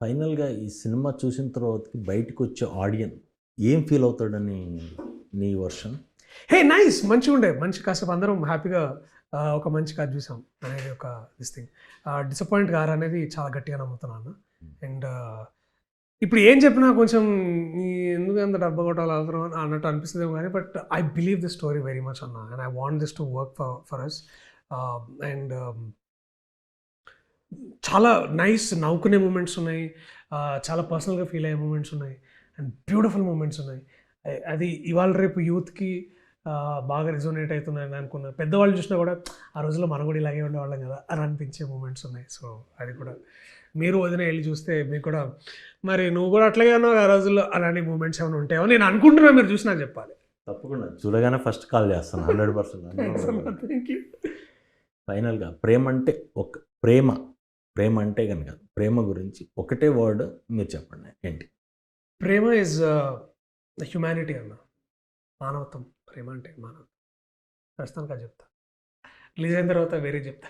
ఫైనల్గా ఈ సినిమా చూసిన తర్వాతకి బయటకు వచ్చే ఆడియన్స్ ఏం ఫీల్ అవుతాడని నీ వర్షన్? Hey nice! మంచిగా ఉండే మంచి కాసేపు అందరం హ్యాపీగా ఒక మంచి కథ చూసాం అనేది ఒక దిస్ థింగ్. డిసప్పాయింట్ గారు అనేది చాలా గట్టిగా నమ్ముతున్నాను అండ్ ఇప్పుడు ఏం చెప్పినా కొంచెం ఎందుకు ఎంత డబ్బా కొట్టాలి అవసరం అని అన్నట్టు అనిపిస్తుంది కానీ but I believe this story very much అన్న. And I want this to work for for us and చాలా నైస్ నవ్వుకునే మూమెంట్స్ ఉన్నాయి. చాలా పర్సనల్గా ఫీల్ అయ్యే మూమెంట్స్ ఉన్నాయి. అండ్ బ్యూటిఫుల్ మూమెంట్స్ ఉన్నాయి. అది ఇవాళ రేపు యూత్కి బాగా రిజోనేట్ అవుతున్నాయని అనుకున్నా. పెద్దవాళ్ళు చూసినా కూడా ఆ రోజుల్లో మనం కూడా ఇలాగే ఉండేవాళ్ళం కదా అని అనిపించే మూమెంట్స్ ఉన్నాయి. సో అది కూడా. మీరు వదిన వెళ్ళి చూస్తే మీకు కూడా మరి నువ్వు కూడా అట్లాగే అన్నావు ఆ రోజుల్లో అలాంటి మూమెంట్స్ ఏమైనా ఉంటాయో? నేను అనుకుంటున్నా మీరు చూసి నాకు చెప్పాలి. తప్పకుండా. చూడగానే ఫస్ట్ కాల్ చేస్తాను. Hundred percent. ఫైనల్గా ప్రేమ అంటే ఒక ప్రేమ. ప్రేమ అంటే కనుక ప్రేమ గురించి ఒకటే వర్డ్ మీరు చెప్పండి. ఏంటి? ప్రేమ ఇస్ హ్యుమానిటీ uh, అన్న. మానవత్వం ప్రేమ అంటే మానవత్వం. ప్రస్తుతానికి అది చెప్తా. రిలీజ్ అయిన తర్వాత వేరే చెప్తా.